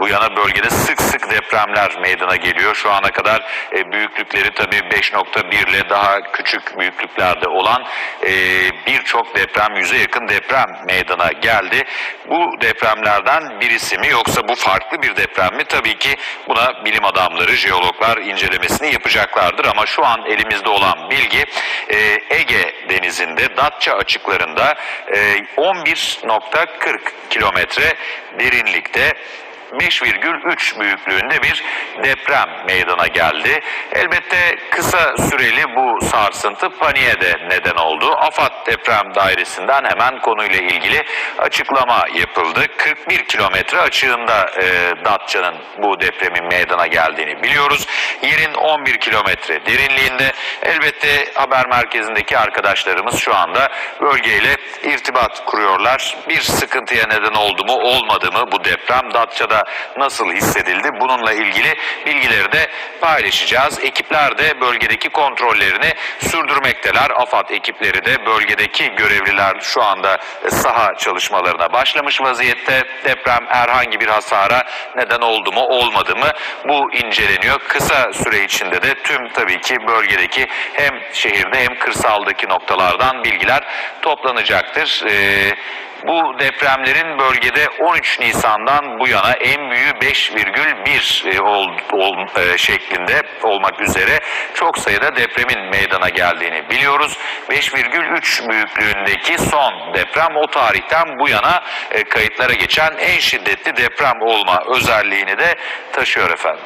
bu yana bölgede sık sık depremler meydana geliyor. Şu ana kadar e, büyüklükleri tabii 5.1 ile daha küçük büyüklüklerde olan e, birçok deprem, yüze yakın deprem meydana geldi. Bu depremlerden birisi mi yoksa bu farklı bir deprem mi? Tabii ki buna bilim adamları, jeologlar incelemesini yapacaklardır ama şu an elimizde olan bilgi e, Ege denizinde Datça açıklarında e, 11.40 kilometre derinlikte 5,3 büyüklüğünde bir deprem meydana geldi. Elbette kısa süreli bu sarsıntı paniğe de neden oldu. AFAD deprem dairesinden hemen konuyla ilgili açıklama yapıldı. 41 kilometre açığında e, Datça'nın bu depremin meydana geldiğini biliyoruz. Yerin 11 kilometre derinliğinde. Elbette haber merkezindeki arkadaşlarımız şu anda bölgeyle irtibat kuruyorlar. Bir sıkıntıya neden oldu mu olmadı mı bu deprem Datça'da nasıl hissedildi bununla ilgili bilgileri de paylaşacağız. Ekipler de bölgedeki kontrollerini sürdürmekteler. AFAD ekipleri de bölgedeki görevliler şu anda saha çalışmalarına başlamış vaziyette. Deprem herhangi bir hasara neden oldu mu olmadı mı bu inceleniyor. Kısa süre içinde de tüm tabii ki bölgedeki hem şehirde hem kırsaldaki noktalardan bilgiler toplanacaktır. Ee, bu depremlerin bölgede 13 Nisan'dan bu yana en büyüğü 5,1 e, ol, ol, e, şeklinde olmak üzere çok sayıda depremin meydana geldiğini biliyoruz. 5,3 büyüklüğündeki son deprem o tarihten bu yana e, kayıtlara geçen en şiddetli deprem olma özelliğini de taşıyor efendim.